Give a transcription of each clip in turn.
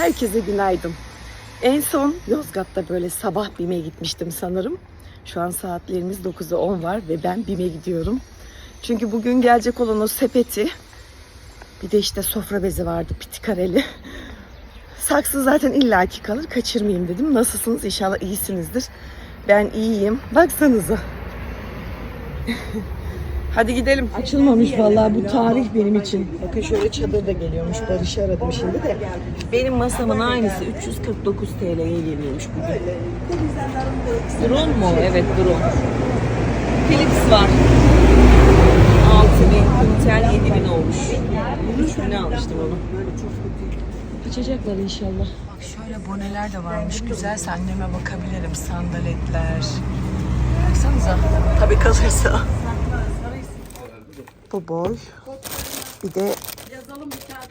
Herkese günaydın. En son Yozgat'ta böyle sabah BİM'e gitmiştim sanırım. Şu an saatlerimiz 9'a 10 var ve ben BİM'e gidiyorum. Çünkü bugün gelecek olan o sepeti bir de işte sofra bezi vardı pitikareli. Saksı zaten illaki kalır kaçırmayayım dedim. Nasılsınız? İnşallah iyisinizdir. Ben iyiyim. Baksanıza. Hadi gidelim. Açılmamış vallahi bu tarih benim için. Bakın şöyle çadır da geliyormuş. Barış'ı aradım şimdi de. Benim masamın aynısı 349 TL'ye geliyormuş bugün. Drone mu? Evet drone. Philips var. 6000, Intel 7000 olmuş. 3000'e almıştım onu. Açacaklar inşallah. Bak şöyle boneler de varmış. Güzelse anneme bakabilirim. Sandaletler. Baksanıza. Tabii kalırsa. Bu boy. Bir de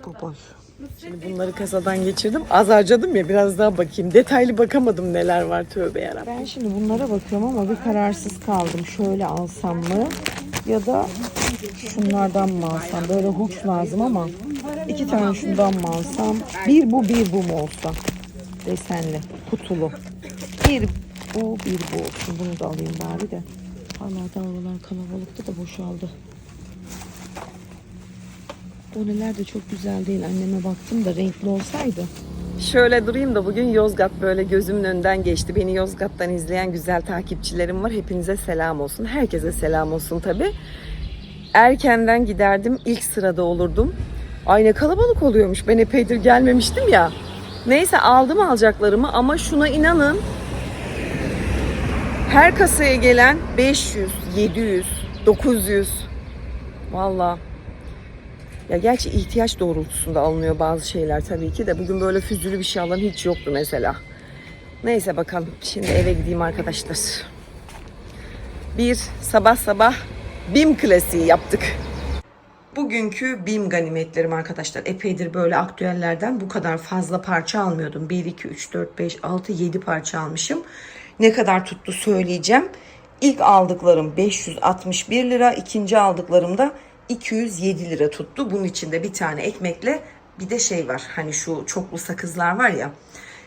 bu boy. Şimdi bunları kasadan geçirdim. Az harcadım ya biraz daha bakayım. Detaylı bakamadım neler var tövbe yarabbim. Ben şimdi bunlara bakıyorum ama bir kararsız kaldım. Şöyle alsam mı? Ya da şunlardan mı alsam? Böyle huç lazım ama iki tane şundan mı alsam? Bir bu bir bu mu olsa? Desenli, kutulu. Bir bu bir bu olsun. Bunu da alayım bari de. Allah'tan oralar kalabalıktı da boşaldı. Boneler de çok güzel değil. Anneme baktım da renkli olsaydı. Şöyle durayım da bugün Yozgat böyle gözümün önünden geçti. Beni Yozgat'tan izleyen güzel takipçilerim var. Hepinize selam olsun. Herkese selam olsun tabi. Erkenden giderdim. ilk sırada olurdum. Ay ne kalabalık oluyormuş. Ben epeydir gelmemiştim ya. Neyse aldım alacaklarımı ama şuna inanın. Her kasaya gelen 500, 700, 900. Vallahi ya gerçi ihtiyaç doğrultusunda alınıyor bazı şeyler tabii ki de. Bugün böyle füzülü bir şey alan hiç yoktu mesela. Neyse bakalım. Şimdi eve gideyim arkadaşlar. Bir sabah sabah BİM klasiği yaptık. Bugünkü BİM ganimetlerim arkadaşlar. Epeydir böyle aktüellerden bu kadar fazla parça almıyordum. 1, 2, 3, 4, 5, 6, 7 parça almışım. Ne kadar tuttu söyleyeceğim. İlk aldıklarım 561 lira. ikinci aldıklarım da 207 lira tuttu. Bunun içinde bir tane ekmekle bir de şey var. Hani şu çoklu sakızlar var ya.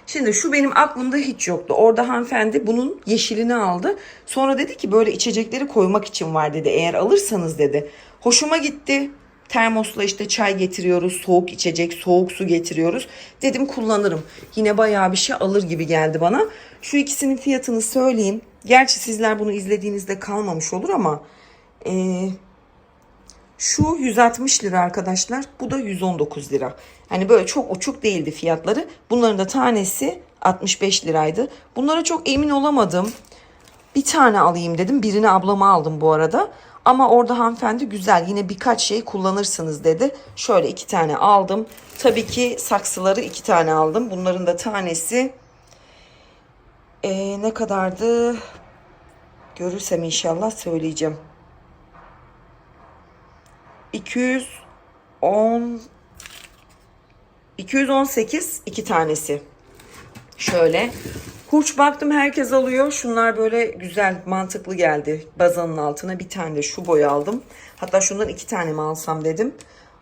Şimdi şu benim aklımda hiç yoktu. Orada hanımefendi bunun yeşilini aldı. Sonra dedi ki böyle içecekleri koymak için var dedi. Eğer alırsanız dedi. Hoşuma gitti. Termosla işte çay getiriyoruz, soğuk içecek, soğuk su getiriyoruz. Dedim kullanırım. Yine bayağı bir şey alır gibi geldi bana. Şu ikisinin fiyatını söyleyeyim. Gerçi sizler bunu izlediğinizde kalmamış olur ama eee şu 160 lira arkadaşlar. Bu da 119 lira. Hani böyle çok uçuk değildi fiyatları. Bunların da tanesi 65 liraydı. Bunlara çok emin olamadım. Bir tane alayım dedim. Birini ablama aldım bu arada. Ama orada hanımefendi güzel yine birkaç şey kullanırsınız dedi. Şöyle iki tane aldım. Tabii ki saksıları iki tane aldım. Bunların da tanesi ee, ne kadardı? Görürsem inşallah söyleyeceğim. 210 218 iki tanesi. Şöyle. Hurç baktım herkes alıyor. Şunlar böyle güzel mantıklı geldi. Bazanın altına bir tane de şu boy aldım. Hatta şundan iki tane mi alsam dedim.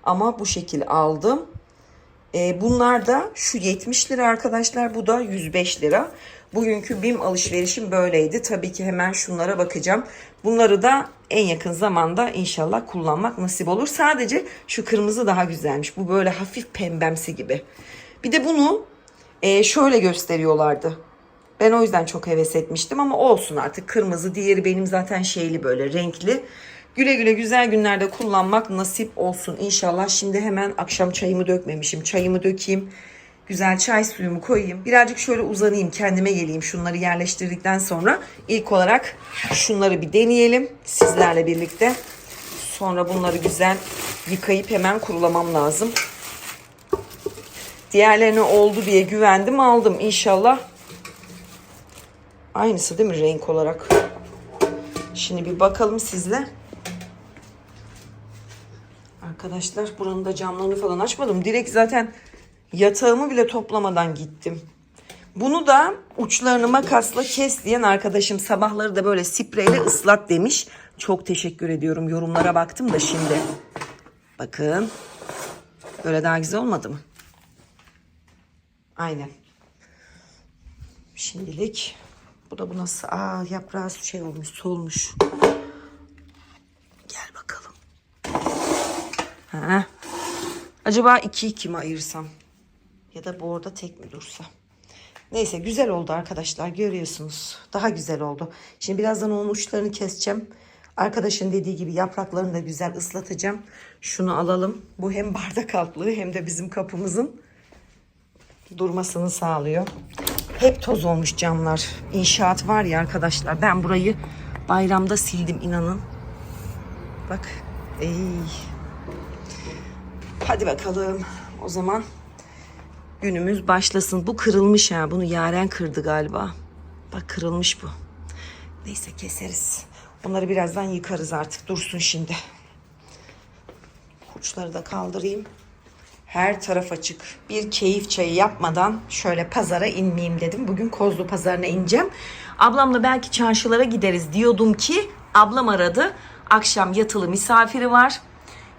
Ama bu şekil aldım. E, bunlar da şu 70 lira arkadaşlar. Bu da 105 lira. Bugünkü BİM alışverişim böyleydi. Tabii ki hemen şunlara bakacağım. Bunları da en yakın zamanda inşallah kullanmak nasip olur. Sadece şu kırmızı daha güzelmiş. Bu böyle hafif pembemsi gibi. Bir de bunu e, şöyle gösteriyorlardı. Ben o yüzden çok heves etmiştim ama olsun artık kırmızı. Diğeri benim zaten şeyli böyle renkli. Güle güle güzel günlerde kullanmak nasip olsun inşallah. Şimdi hemen akşam çayımı dökmemişim. Çayımı dökeyim. Güzel çay suyumu koyayım. Birazcık şöyle uzanayım kendime geleyim. Şunları yerleştirdikten sonra ilk olarak şunları bir deneyelim sizlerle birlikte. Sonra bunları güzel yıkayıp hemen kurulamam lazım. Diğerlerine oldu diye güvendim aldım inşallah. Aynısı değil mi renk olarak? Şimdi bir bakalım sizle. Arkadaşlar buranın da camlarını falan açmadım. Direkt zaten yatağımı bile toplamadan gittim. Bunu da uçlarını makasla kes diyen arkadaşım sabahları da böyle spreyle ıslat demiş. Çok teşekkür ediyorum. Yorumlara baktım da şimdi. Bakın. Böyle daha güzel olmadı mı? Aynen. Şimdilik. Bu da bu nasıl? Aa yaprağı şey olmuş, solmuş. Gel bakalım. Ha. Acaba iki iki mi ayırsam? Ya da bu orada tek mi dursa? Neyse güzel oldu arkadaşlar görüyorsunuz. Daha güzel oldu. Şimdi birazdan onun uçlarını keseceğim. Arkadaşın dediği gibi yapraklarını da güzel ıslatacağım. Şunu alalım. Bu hem bardak altlığı hem de bizim kapımızın durmasını sağlıyor. Hep toz olmuş camlar. İnşaat var ya arkadaşlar. Ben burayı bayramda sildim inanın. Bak. Ey. Hadi bakalım. O zaman günümüz başlasın. Bu kırılmış ha. Bunu Yaren kırdı galiba. Bak kırılmış bu. Neyse keseriz. Bunları birazdan yıkarız artık. Dursun şimdi. Uçları da kaldırayım. Her taraf açık. Bir keyif çayı yapmadan şöyle pazara inmeyeyim dedim. Bugün Kozlu pazarına ineceğim. Ablamla belki çarşılara gideriz diyordum ki ablam aradı. Akşam yatılı misafiri var.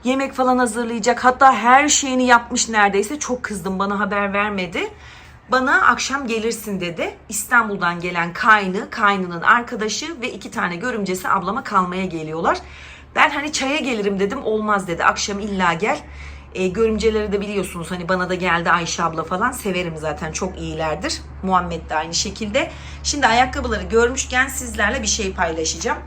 Yemek falan hazırlayacak. Hatta her şeyini yapmış neredeyse. Çok kızdım bana haber vermedi. Bana akşam gelirsin dedi. İstanbul'dan gelen kaynı, kaynının arkadaşı ve iki tane görümcesi ablama kalmaya geliyorlar. Ben hani çaya gelirim dedim. Olmaz dedi. Akşam illa gel. E, görümceleri de biliyorsunuz hani bana da geldi Ayşe abla falan severim zaten çok iyilerdir. Muhammed de aynı şekilde. Şimdi ayakkabıları görmüşken sizlerle bir şey paylaşacağım.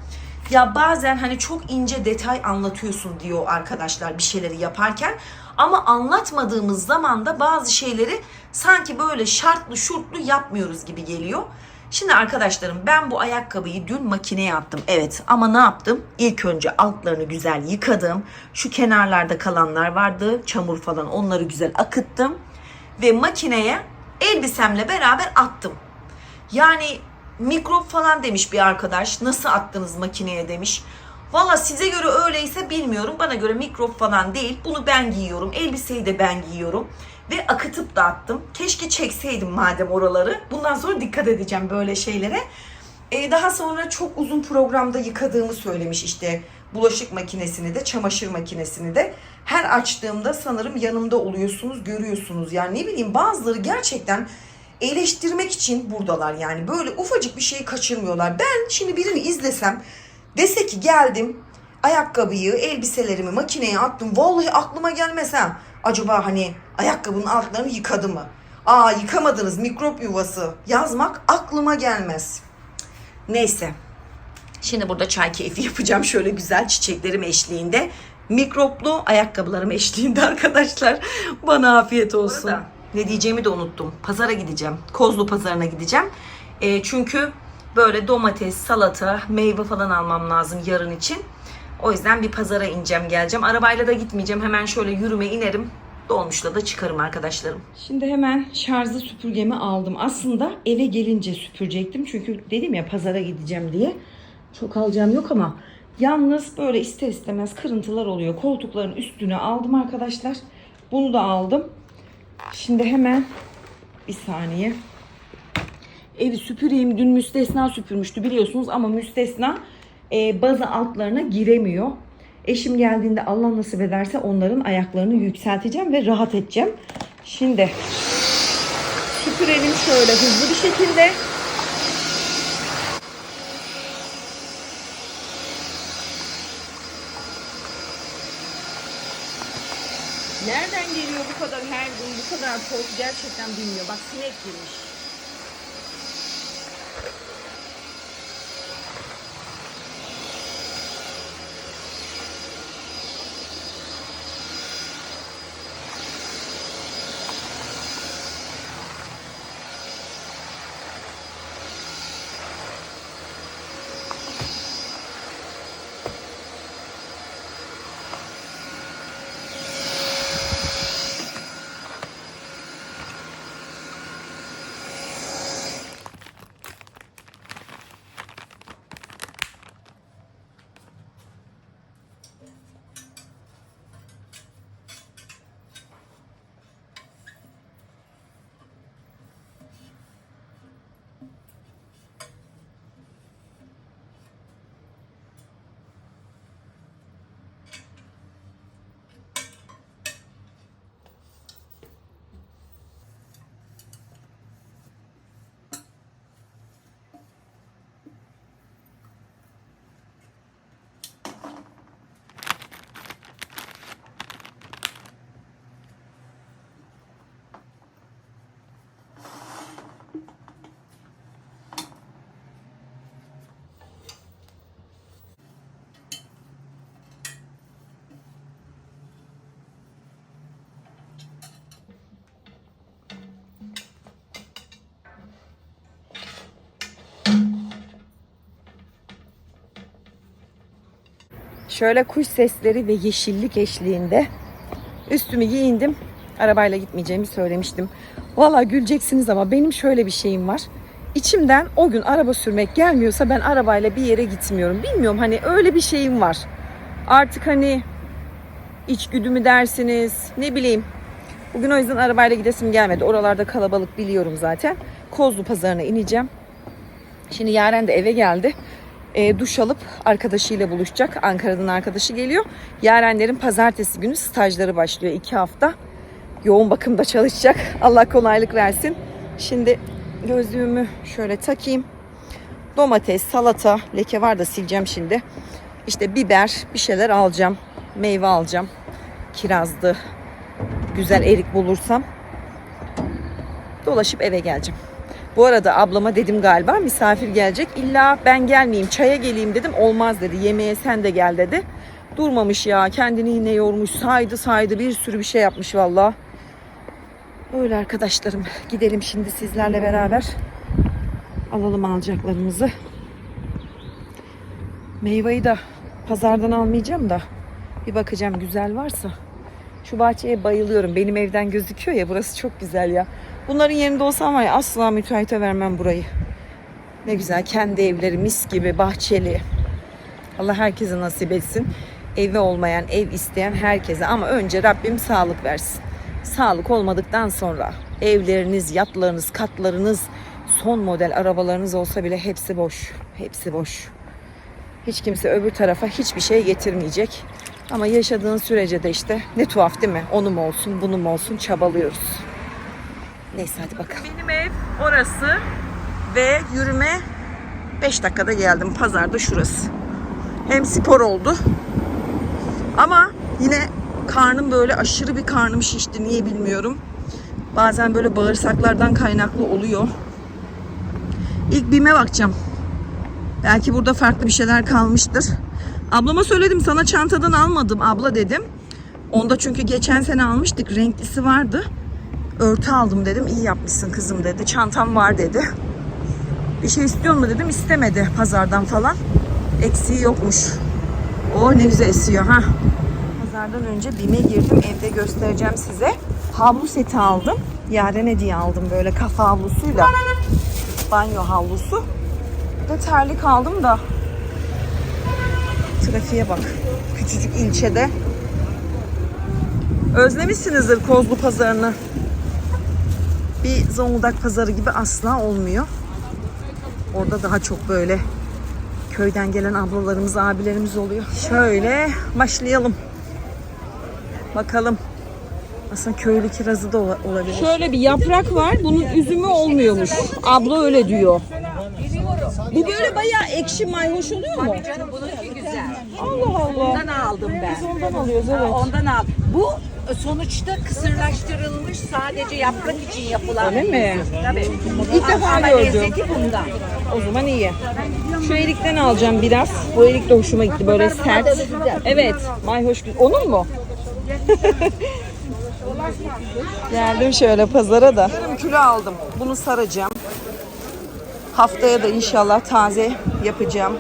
Ya bazen hani çok ince detay anlatıyorsun diyor arkadaşlar bir şeyleri yaparken. Ama anlatmadığımız zaman da bazı şeyleri sanki böyle şartlı şurtlu yapmıyoruz gibi geliyor. Şimdi arkadaşlarım ben bu ayakkabıyı dün makineye attım. Evet ama ne yaptım? İlk önce altlarını güzel yıkadım. Şu kenarlarda kalanlar vardı. Çamur falan onları güzel akıttım. Ve makineye elbisemle beraber attım. Yani mikrop falan demiş bir arkadaş. Nasıl attınız makineye demiş. Valla size göre öyleyse bilmiyorum. Bana göre mikrop falan değil. Bunu ben giyiyorum. Elbiseyi de ben giyiyorum. Ve akıtıp da attım. Keşke çekseydim madem oraları. Bundan sonra dikkat edeceğim böyle şeylere. Ee, daha sonra çok uzun programda yıkadığımı söylemiş işte bulaşık makinesini de çamaşır makinesini de. Her açtığımda sanırım yanımda oluyorsunuz görüyorsunuz. Yani ne bileyim bazıları gerçekten eleştirmek için buradalar yani. Böyle ufacık bir şeyi kaçırmıyorlar. Ben şimdi birini izlesem dese ki geldim ayakkabıyı, elbiselerimi makineye attım. Vallahi aklıma gelmez ha. Acaba hani ayakkabının altlarını yıkadı mı? Aa yıkamadınız mikrop yuvası yazmak aklıma gelmez. Neyse. Şimdi burada çay keyfi yapacağım şöyle güzel çiçeklerim eşliğinde. Mikroplu ayakkabılarım eşliğinde arkadaşlar. Bana afiyet olsun. Burada. Ne diyeceğimi de unuttum. Pazara gideceğim. Kozlu pazarına gideceğim. E, çünkü böyle domates, salata, meyve falan almam lazım yarın için. O yüzden bir pazara ineceğim geleceğim. Arabayla da gitmeyeceğim. Hemen şöyle yürüme inerim. Dolmuşla da çıkarım arkadaşlarım. Şimdi hemen şarjlı süpürgemi aldım. Aslında eve gelince süpürecektim. Çünkü dedim ya pazara gideceğim diye. Çok alacağım yok ama yalnız böyle ister istemez kırıntılar oluyor. Koltukların üstüne aldım arkadaşlar. Bunu da aldım. Şimdi hemen bir saniye. Evi süpüreyim. Dün müstesna süpürmüştü biliyorsunuz ama müstesna e, bazı altlarına giremiyor. Eşim geldiğinde Allah nasip ederse onların ayaklarını yükselteceğim ve rahat edeceğim. Şimdi süpürelim şöyle hızlı bir şekilde. Nereden geliyor bu bu kadar toz gerçekten bilmiyor. Bak sinek girmiş. Şöyle kuş sesleri ve yeşillik eşliğinde üstümü giyindim. Arabayla gitmeyeceğimi söylemiştim. Valla güleceksiniz ama benim şöyle bir şeyim var. İçimden o gün araba sürmek gelmiyorsa ben arabayla bir yere gitmiyorum. Bilmiyorum hani öyle bir şeyim var. Artık hani içgüdü dersiniz ne bileyim. Bugün o yüzden arabayla gidesim gelmedi. Oralarda kalabalık biliyorum zaten. Kozlu pazarına ineceğim. Şimdi Yaren de eve geldi. E, duş alıp arkadaşıyla buluşacak. Ankara'dan arkadaşı geliyor. Yarenlerin pazartesi günü stajları başlıyor. iki hafta. Yoğun bakımda çalışacak. Allah kolaylık versin. Şimdi gözlüğümü şöyle takayım. Domates, salata, leke var da sileceğim şimdi. İşte biber, bir şeyler alacağım. Meyve alacağım. Kirazdı. Güzel erik bulursam. Dolaşıp eve geleceğim. Bu arada ablama dedim galiba misafir gelecek. İlla ben gelmeyeyim çaya geleyim dedim. Olmaz dedi. Yemeğe sen de gel dedi. Durmamış ya. Kendini yine yormuş. Saydı saydı bir sürü bir şey yapmış valla. Öyle arkadaşlarım. Gidelim şimdi sizlerle beraber. Alalım alacaklarımızı. Meyveyi de pazardan almayacağım da. Bir bakacağım güzel varsa. Şu bahçeye bayılıyorum. Benim evden gözüküyor ya burası çok güzel ya. Bunların yerinde olsam var ya asla müteahhite vermem burayı. Ne güzel kendi evleri mis gibi bahçeli. Allah herkese nasip etsin. Evi olmayan, ev isteyen herkese ama önce Rabbim sağlık versin. Sağlık olmadıktan sonra evleriniz, yatlarınız, katlarınız, son model arabalarınız olsa bile hepsi boş. Hepsi boş. Hiç kimse öbür tarafa hiçbir şey getirmeyecek. Ama yaşadığın sürece de işte ne tuhaf değil mi? Onu mu olsun, bunu mu olsun çabalıyoruz. Neyse hadi bakalım. Benim ev orası ve yürüme 5 dakikada geldim. Pazarda şurası. Hem spor oldu. Ama yine karnım böyle aşırı bir karnım şişti. Niye bilmiyorum. Bazen böyle bağırsaklardan kaynaklı oluyor. İlk BİM'e bakacağım. Belki burada farklı bir şeyler kalmıştır. Ablama söyledim sana çantadan almadım abla dedim. Onda çünkü geçen sene almıştık renklisi vardı. Örtü aldım dedim. İyi yapmışsın kızım dedi. Çantam var dedi. Bir şey istiyor mu dedim. istemedi pazardan falan. Eksiği yokmuş. O ne güzel esiyor ha. Pazardan önce BİM'e girdim. Evde göstereceğim size. Havlu seti aldım. Yaren'e diye aldım böyle kafa havlusuyla. Banyo havlusu. Bir de terlik aldım da. Trafiğe bak. Küçücük ilçede. Özlemişsinizdir Kozlu pazarını. Bir Zonguldak pazarı gibi asla olmuyor. Orada daha çok böyle köyden gelen ablalarımız, abilerimiz oluyor. Şöyle başlayalım. Bakalım. Aslında köylü kirazı da ola- olabilir. Şöyle bir yaprak var. Bunun üzümü olmuyormuş. Abla öyle diyor. Bu böyle bayağı ekşi mayhoş oluyor mu? Canım bununki güzel. Allah Allah. Ondan aldım ben. Biz ondan alıyoruz evet. Ondan aldım. Bu sonuçta kısırlaştırılmış sadece yaprak için yapılan. Öyle mi? Tabii. İlk defa Ama gördüm. lezzeti bundan. O zaman iyi. Şu erikten alacağım biraz. Bu erik de hoşuma gitti böyle sert. Evet, mayhoş güzel. Onun mu? Geldim şöyle pazara da. Yarım kilo aldım. Bunu saracağım. Haftaya da inşallah taze yapacağım.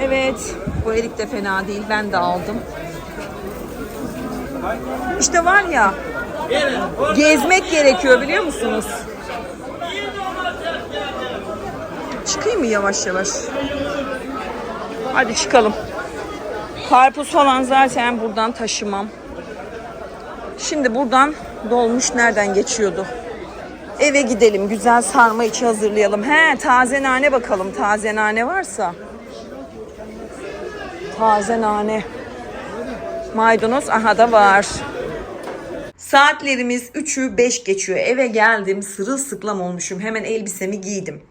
Evet, bu erik de fena değil. Ben de aldım. İşte var ya, gezmek gerekiyor biliyor musunuz? Çıkayım mı yavaş yavaş? Hadi çıkalım. Karpuz falan zaten buradan taşımam. Şimdi buradan dolmuş nereden geçiyordu? Eve gidelim. Güzel sarma içi hazırlayalım. He taze nane bakalım. Taze nane varsa. Taze nane. Maydanoz aha da var. Saatlerimiz 3'ü 5 geçiyor. Eve geldim. Sırılsıklam olmuşum. Hemen elbisemi giydim.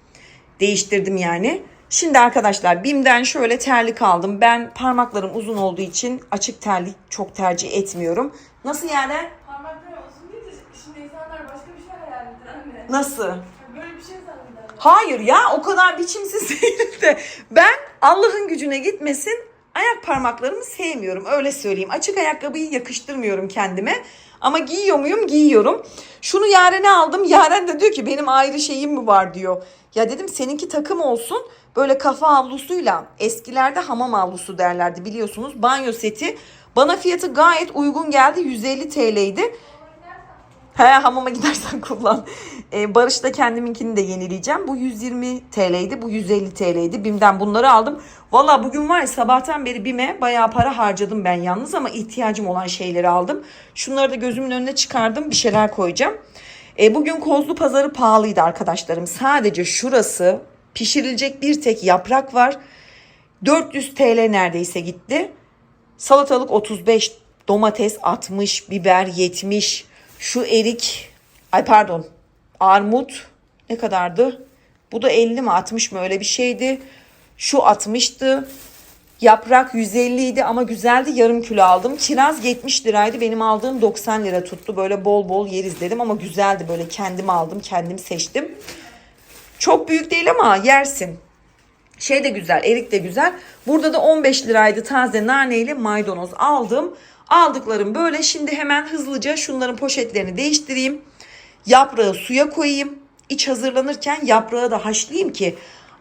Değiştirdim yani. Şimdi arkadaşlar BİM'den şöyle terlik aldım. Ben parmaklarım uzun olduğu için açık terlik çok tercih etmiyorum. Nasıl yani? Parmakları olsun değil de şimdi insanlar başka bir şey hayal eder anne. Nasıl? Böyle bir şey zanneder. Hayır ya o kadar biçimsiz değilim de ben Allah'ın gücüne gitmesin ayak parmaklarımı sevmiyorum öyle söyleyeyim. Açık ayakkabıyı yakıştırmıyorum kendime. Ama giyiyor muyum? Giyiyorum. Şunu Yaren'e aldım. Yaren de diyor ki benim ayrı şeyim mi var diyor. Ya dedim seninki takım olsun. Böyle kafa havlusuyla eskilerde hamam havlusu derlerdi biliyorsunuz. Banyo seti. Bana fiyatı gayet uygun geldi. 150 TL'ydi. He hamama gidersen kullan. Ee, Barış'ta kendiminkini de yenileyeceğim. Bu 120 TL'ydi. Bu 150 TL'ydi. BİM'den bunları aldım. Valla bugün var ya sabahtan beri BİM'e bayağı para harcadım ben yalnız ama ihtiyacım olan şeyleri aldım. Şunları da gözümün önüne çıkardım. Bir şeyler koyacağım. E, bugün Kozlu Pazarı pahalıydı arkadaşlarım. Sadece şurası pişirilecek bir tek yaprak var. 400 TL neredeyse gitti. Salatalık 35, domates 60, biber 70. Şu erik, ay pardon, armut ne kadardı? Bu da 50 mi 60 mı öyle bir şeydi. Şu 60'tı. Yaprak 150 idi ama güzeldi. Yarım kilo aldım. Kiraz 70 liraydı. Benim aldığım 90 lira tuttu. Böyle bol bol yeriz dedim ama güzeldi. Böyle kendim aldım, kendim seçtim. Çok büyük değil ama yersin. Şey de güzel, erik de güzel. Burada da 15 liraydı taze naneyle maydanoz aldım. Aldıklarım böyle. Şimdi hemen hızlıca şunların poşetlerini değiştireyim. Yaprağı suya koyayım. İç hazırlanırken yaprağı da haşlayayım ki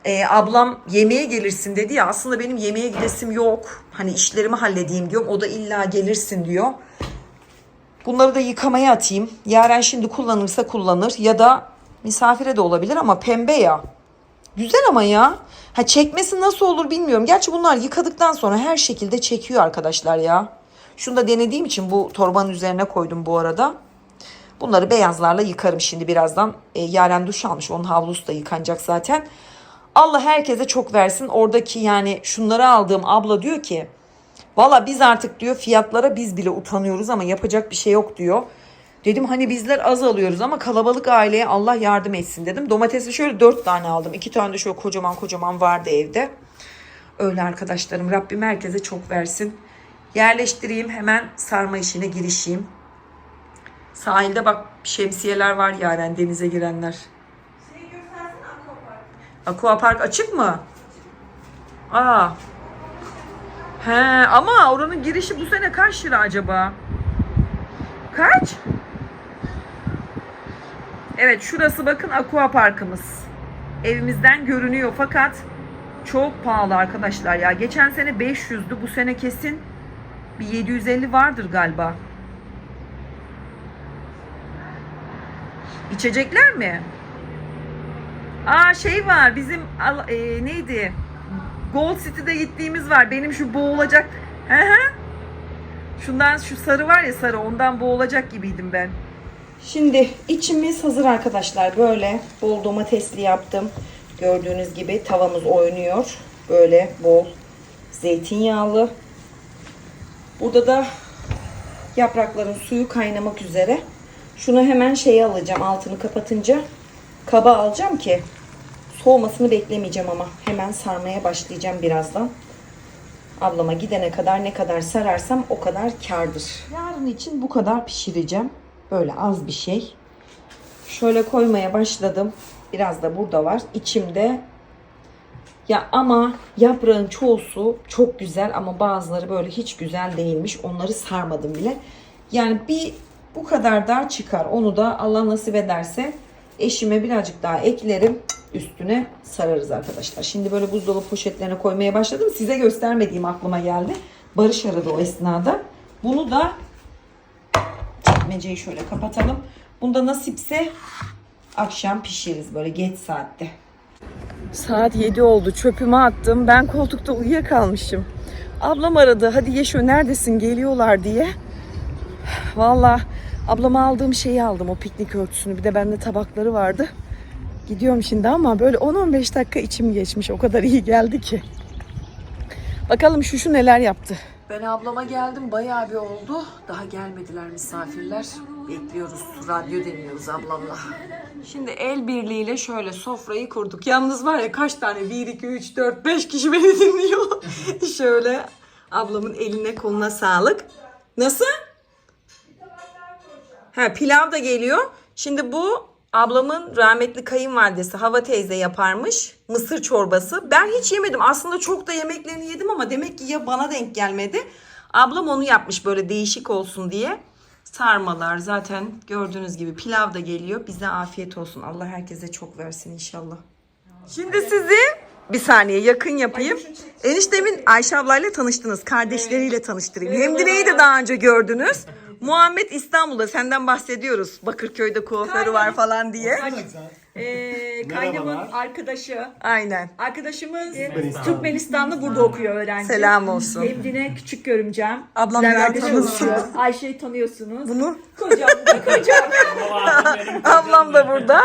e, ablam yemeğe gelirsin dedi ya. Aslında benim yemeğe gidesim yok. Hani işlerimi halledeyim diyorum. O da illa gelirsin diyor. Bunları da yıkamaya atayım. Yaren şimdi kullanırsa kullanır ya da misafire de olabilir ama pembe ya. Güzel ama ya. Ha çekmesi nasıl olur bilmiyorum. Gerçi bunlar yıkadıktan sonra her şekilde çekiyor arkadaşlar ya. Şunu da denediğim için bu torbanın üzerine koydum bu arada. Bunları beyazlarla yıkarım şimdi birazdan. E, Yaren duş almış. Onun havlusu da yıkanacak zaten. Allah herkese çok versin. Oradaki yani şunları aldığım abla diyor ki Valla biz artık diyor fiyatlara biz bile utanıyoruz ama yapacak bir şey yok diyor. Dedim hani bizler az alıyoruz ama kalabalık aileye Allah yardım etsin dedim. Domatesi şöyle dört tane aldım. iki tane de şöyle kocaman kocaman vardı evde. Öyle arkadaşlarım Rabbim herkese çok versin. Yerleştireyim hemen sarma işine girişeyim. Sahilde bak şemsiyeler var yaren denize girenler. Şeyi göstersene akvapark. Aquapark açık mı? Aa. He ama oranın girişi bu sene kaç lira acaba? Kaç? Evet şurası bakın Aquapark'ımız. Evimizden görünüyor fakat çok pahalı arkadaşlar ya. Geçen sene 500'dü bu sene kesin bir 750 vardır galiba. İçecekler mi? Aa şey var bizim e, neydi? Gold City'de gittiğimiz var. Benim şu boğulacak. Hı. Şundan şu sarı var ya sarı ondan boğulacak gibiydim ben. Şimdi içimiz hazır arkadaşlar. Böyle bol domatesli yaptım. Gördüğünüz gibi tavamız oynuyor. Böyle bol zeytinyağlı. Burada da yaprakların suyu kaynamak üzere. Şunu hemen şeye alacağım altını kapatınca kaba alacağım ki soğumasını beklemeyeceğim ama hemen sarmaya başlayacağım birazdan. Ablama gidene kadar ne kadar sararsam o kadar kardır. Yarın için bu kadar pişireceğim. Böyle az bir şey. Şöyle koymaya başladım. Biraz da burada var. İçimde ya ama yaprağın çoğusu çok güzel ama bazıları böyle hiç güzel değilmiş. Onları sarmadım bile. Yani bir bu kadar daha çıkar. Onu da Allah nasip ederse eşime birazcık daha eklerim. Üstüne sararız arkadaşlar. Şimdi böyle buzdolabı poşetlerine koymaya başladım. Size göstermediğim aklıma geldi. Barış aradı o esnada. Bunu da çekmeceyi şöyle kapatalım. Bunda nasipse akşam pişiririz böyle geç saatte. Saat 7 oldu. Çöpümü attım. Ben koltukta uyuyakalmışım. Ablam aradı. Hadi Yeşo neredesin? Geliyorlar diye. Valla ablama aldığım şeyi aldım. O piknik örtüsünü. Bir de bende tabakları vardı. Gidiyorum şimdi ama böyle 10-15 dakika içim geçmiş. O kadar iyi geldi ki. Bakalım şu şu neler yaptı. Ben ablama geldim. Bayağı bir oldu. Daha gelmediler misafirler. Bekliyoruz. Radyo deniyoruz ablamla. Şimdi el birliğiyle şöyle sofrayı kurduk. Yalnız var ya kaç tane? 1, 2, 3, 4, 5 kişi beni dinliyor. şöyle ablamın eline koluna sağlık. Nasıl? Ha pilav da geliyor. Şimdi bu ablamın rahmetli kayınvalidesi Hava teyze yaparmış. Mısır çorbası. Ben hiç yemedim. Aslında çok da yemeklerini yedim ama demek ki ya bana denk gelmedi. Ablam onu yapmış böyle değişik olsun diye. Sarmalar zaten gördüğünüz gibi pilav da geliyor. Bize afiyet olsun. Allah herkese çok versin inşallah. Şimdi sizi bir saniye yakın yapayım. Eniştemin Ayşe ablayla tanıştınız. Kardeşleriyle tanıştırayım. Hemdine'yi de daha önce gördünüz. Muhammed İstanbul'da senden bahsediyoruz. Bakırköy'de kuaförü var falan diye. Ee, kaynımın arkadaşı. Aynen. Arkadaşımız Türkmenistan'da burada okuyor öğrenci. Selam olsun. Emdine küçük görümcem. Ablam Levent'te biraz tanısın. çalışıyor. Ayşe'yi tanıyorsunuz. Bunu Kocam kocam. ablam da burada.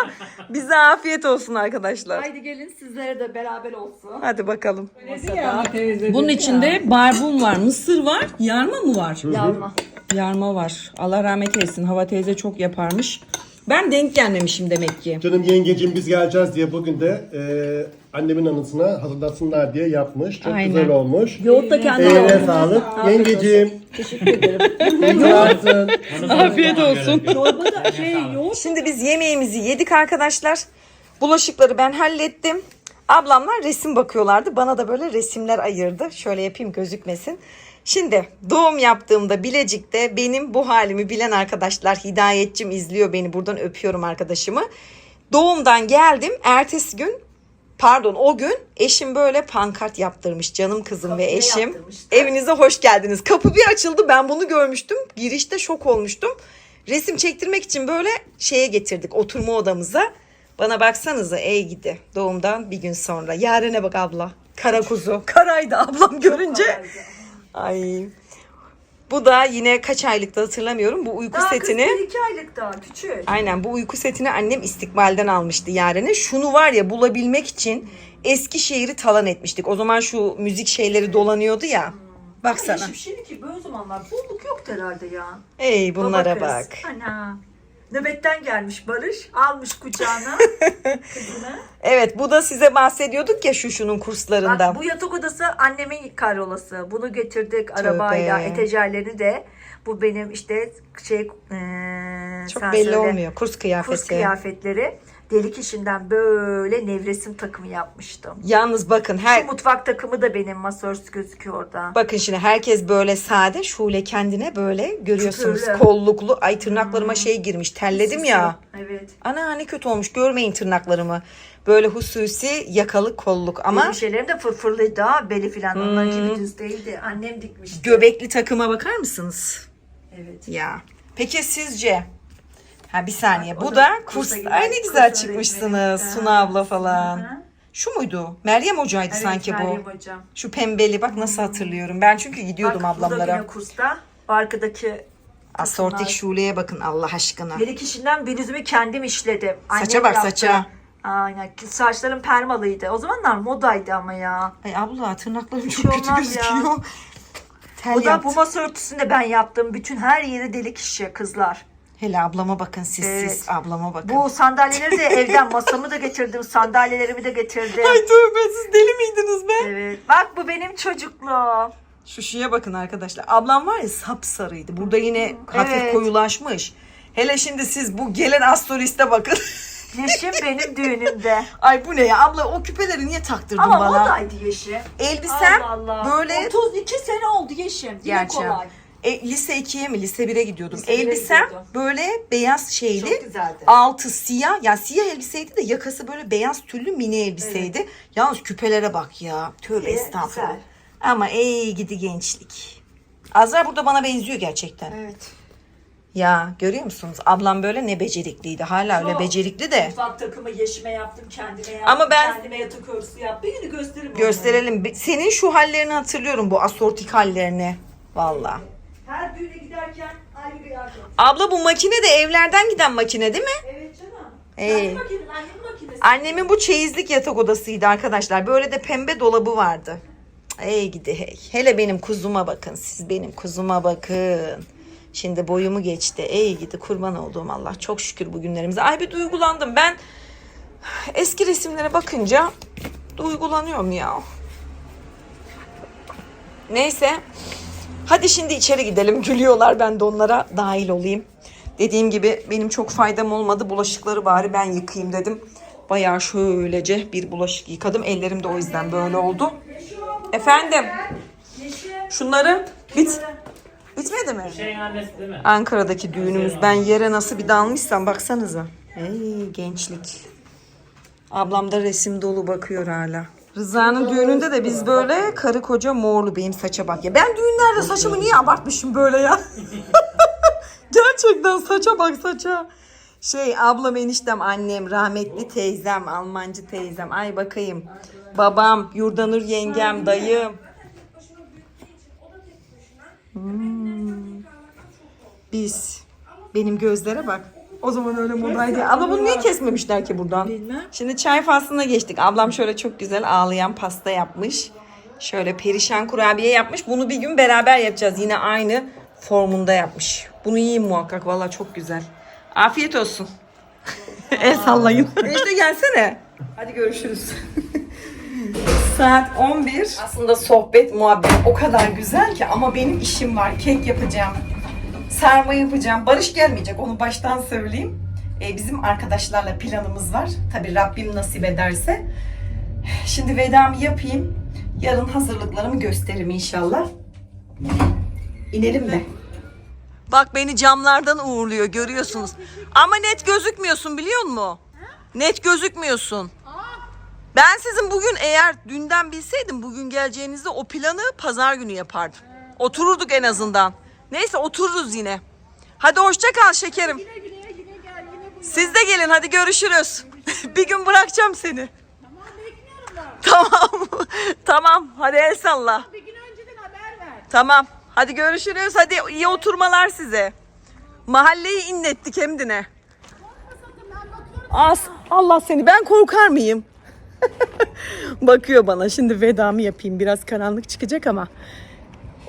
Bize afiyet olsun arkadaşlar. Haydi gelin sizlere de beraber olsun. Hadi bakalım. Bunun içinde barbun var, mısır var, yarma mı var? Yalma. Yarma var. Allah rahmet eylesin. Hava teyze çok yaparmış. Ben denk gelmemişim demek ki. Canım yengecim biz geleceğiz diye bugün de e, annemin anısına hazırlasınlar diye yapmış. Çok Aynen. güzel olmuş. Yoğurt da kendi Eline yoğurdum. sağlık. Yengecim. Teşekkür ederim. Varsın. Afiyet olsun. Çorba da şey yoğurt. Şimdi biz yemeğimizi yedik arkadaşlar. Bulaşıkları ben hallettim. Ablamlar resim bakıyorlardı. Bana da böyle resimler ayırdı. Şöyle yapayım gözükmesin. Şimdi doğum yaptığımda Bilecik'te benim bu halimi bilen arkadaşlar Hidayetçim izliyor beni. Buradan öpüyorum arkadaşımı. Doğumdan geldim. Ertesi gün pardon o gün eşim böyle pankart yaptırmış canım kızım ve eşim. Evinize hoş geldiniz. Kapı bir açıldı ben bunu görmüştüm. Girişte şok olmuştum. Resim çektirmek için böyle şeye getirdik oturma odamıza. Bana baksanıza ey gidi doğumdan bir gün sonra. Yarene bak abla. Kara kuzu. Karaydı ablam görünce. Ay. Bu da yine kaç aylıkta hatırlamıyorum. Bu uyku setini. iki aylık daha küçük. Aynen bu uyku setini annem istikbalden almıştı Yaren'e. Şunu var ya bulabilmek için Eskişehir'i talan etmiştik. O zaman şu müzik şeyleri dolanıyordu ya. Baksana. Yeşim şimdi ki böyle zamanlar bolluk yoktu herhalde ya. Ey bunlara Baba bak. kız. Ana. Nöbetten gelmiş Barış. Almış kucağına kızını. Evet bu da size bahsediyorduk ya şu şunun kurslarında. Bak bu yatak odası annemin karolası. Bunu getirdik arabayla. Etejerlerini de. Bu benim işte şey eee, Çok belli söyle, olmuyor. Kurs kıyafeti. Kurs kıyafetleri. Delik işinden böyle nevresim takımı yapmıştım. Yalnız bakın her Şu mutfak takımı da benim masörs gözüküyor orada. bakın şimdi herkes böyle sade. Şule kendine böyle görüyorsunuz Küpürlü. kolluklu. Ay tırnaklarıma şey girmiş. Terledim ya. Evet. Ana ne kötü olmuş. Görmeyin tırnaklarımı. Böyle hususi yakalı kolluk ama Benim şeylerim de fırfırlıydı ha beli falan. Hmm. gibi düz değildi. Annem dikmişti. göbekli takıma bakar mısınız? Evet. Ya. Peki sizce? Ha bir saniye. Bak, o Bu da da kurs. Ay ne güzel çıkmışsınız. Suna abla falan. Hı hı. Şu muydu? Meryem hocaydı Evet, sanki Meryem bu. hocam. Şu pembeli bak nasıl hatırlıyorum. Ben çünkü gidiyordum Bak, bu da ablamlara. yine kursta. Bu arkadaki Asortik şuleye bakın Allah aşkına. Bir kişiden bluzümü kendim işledim. Annem Saça bak, yaptı. saça. Aynen. Saçlarım permalıydı. O zamanlar modaydı ama ya. Ay abla tırnaklarım çok şey kötü olmaz ya. gözüküyor. Tel Bu da bu masa örtüsünü de ben yaptım. Bütün her yeri delik işi kızlar. Hele ablama bakın siz siz Evet. ablama bakın. Bu sandalyeleri de evden masamı da getirdim. Sandalyelerimi de getirdim. Ay tövbe siz deli miydiniz be? Evet. Bak bu benim çocukluğum. Şu şeye bakın arkadaşlar. Ablam var ya sapsarıydı. Burada yine hafif Evet. koyulaşmış. Hele şimdi siz bu gelen astroliste bakın. Yeşim benim düğünümde. Ay bu ne ya? Abla o küpeleri niye taktırdın Ama bana? modaydı Yeşim. Elbisem Allah Allah. böyle 32 sene oldu Yeşim. Yine Gerçi. kolay. E, lise 2'ye mi lise 1'e gidiyordum. Lise Elbisem gidiyordum. böyle beyaz şeyli. Çok güzeldi. Altı siyah. Ya siyah elbiseydi de yakası böyle beyaz tüllü mini elbiseydi. Yalnız küpelere bak ya. Tövbe Ee, estağfurullah. güzel. Ama ey gidi gençlik. Azra burada bana benziyor gerçekten. Evet. Ya görüyor musunuz? Ablam böyle ne becerikliydi. Hala öyle becerikli de. Mutfak takımı Yeşim'e yaptım, kendime yaptım. Ama ben- Kendime yatak örtüsü yaptım. Bir gün gösteririm onları. Gösterelim. Senin şu hallerini hatırlıyorum. Bu asortik hallerini. Valla. Her düğüne giderken ayrı bir yardım. Abla bu makine de evlerden giden makine değil mi? Evet canım. Ee. Makinesi, annemin makinesi. Annemin bu çeyizlik yatak odasıydı arkadaşlar. Böyle de pembe dolabı vardı. Cık, Ey gidi hey. Hele benim kuzuma bakın. Siz benim kuzuma bakın. Şimdi boyumu geçti. Ey gidi kurban olduğum Allah. Çok şükür bugünlerimize. Ay bir duygulandım. Ben eski resimlere bakınca duygulanıyorum ya. Neyse. Hadi şimdi içeri gidelim. Gülüyorlar. Ben de onlara dahil olayım. Dediğim gibi benim çok faydam olmadı. Bulaşıkları bari ben yıkayayım dedim. Bayağı şöylece bir bulaşık yıkadım. Ellerim de o yüzden böyle oldu. Efendim. Şunları bit Bitmedi mi? Şeyin annesi değil mi? Ankara'daki düğünümüz. Ben yere nasıl bir dalmışsam baksanıza. Ey gençlik. Ablam da resim dolu bakıyor hala. Rıza'nın düğününde de biz böyle karı koca morlu benim saça bak ya. Ben düğünlerde saçımı niye abartmışım böyle ya? Gerçekten saça bak saça. Şey ablam eniştem annem rahmetli teyzem Almancı teyzem ay bakayım. Babam Yurdanur yengem dayım. Hmm. Biz. Benim gözlere bak. O zaman öyle modaydı. Abla bunu niye kesmemişler ki buradan? Bilmem. Şimdi çay faslına geçtik. Ablam şöyle çok güzel ağlayan pasta yapmış. Şöyle perişan kurabiye yapmış. Bunu bir gün beraber yapacağız. Yine aynı formunda yapmış. Bunu yiyin muhakkak. Valla çok güzel. Afiyet olsun. El sallayın. işte gelsene. Hadi görüşürüz. Saat 11. Aslında sohbet, muhabbet o kadar güzel ki ama benim işim var. Kek yapacağım. Sarma yapacağım. Barış gelmeyecek onu baştan söyleyeyim. Ee, bizim arkadaşlarla planımız var. Tabii Rabbim nasip ederse. Şimdi vedamı yapayım. Yarın hazırlıklarımı gösteririm inşallah. İnelim mi? Bak beni camlardan uğurluyor görüyorsunuz. Ama net gözükmüyorsun biliyor musun? Net gözükmüyorsun. Ben sizin bugün eğer dünden bilseydim bugün geleceğinizde o planı pazar günü yapardım. Otururduk en azından. Neyse otururuz yine. Hadi hoşça kal şekerim. Siz de gelin hadi görüşürüz. bir gün bırakacağım seni. Tamam. tamam. Hadi el salla. Bir gün önceden haber ver. Tamam. Hadi görüşürüz. Hadi iyi oturmalar size. Mahalleyi inlettik hem de ne. As Allah seni ben korkar mıyım? Bakıyor bana şimdi vedamı yapayım biraz karanlık çıkacak ama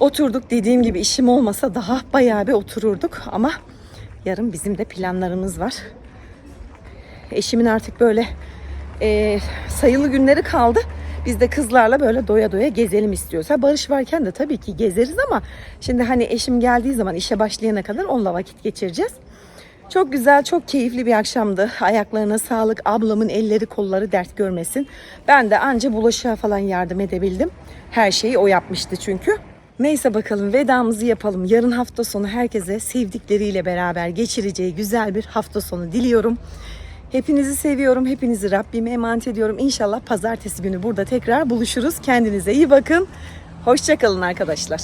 oturduk dediğim gibi işim olmasa daha bayağı bir otururduk ama yarın bizim de planlarımız var. Eşimin artık böyle e, sayılı günleri kaldı. Biz de kızlarla böyle doya doya gezelim istiyoruz. Barış varken de tabii ki gezeriz ama şimdi hani eşim geldiği zaman işe başlayana kadar onunla vakit geçireceğiz. Çok güzel, çok keyifli bir akşamdı. Ayaklarına sağlık. Ablamın elleri kolları dert görmesin. Ben de anca bulaşığa falan yardım edebildim. Her şeyi o yapmıştı çünkü. Neyse bakalım vedamızı yapalım. Yarın hafta sonu herkese sevdikleriyle beraber geçireceği güzel bir hafta sonu diliyorum. Hepinizi seviyorum. Hepinizi Rabbime emanet ediyorum. İnşallah pazartesi günü burada tekrar buluşuruz. Kendinize iyi bakın. Hoşçakalın arkadaşlar.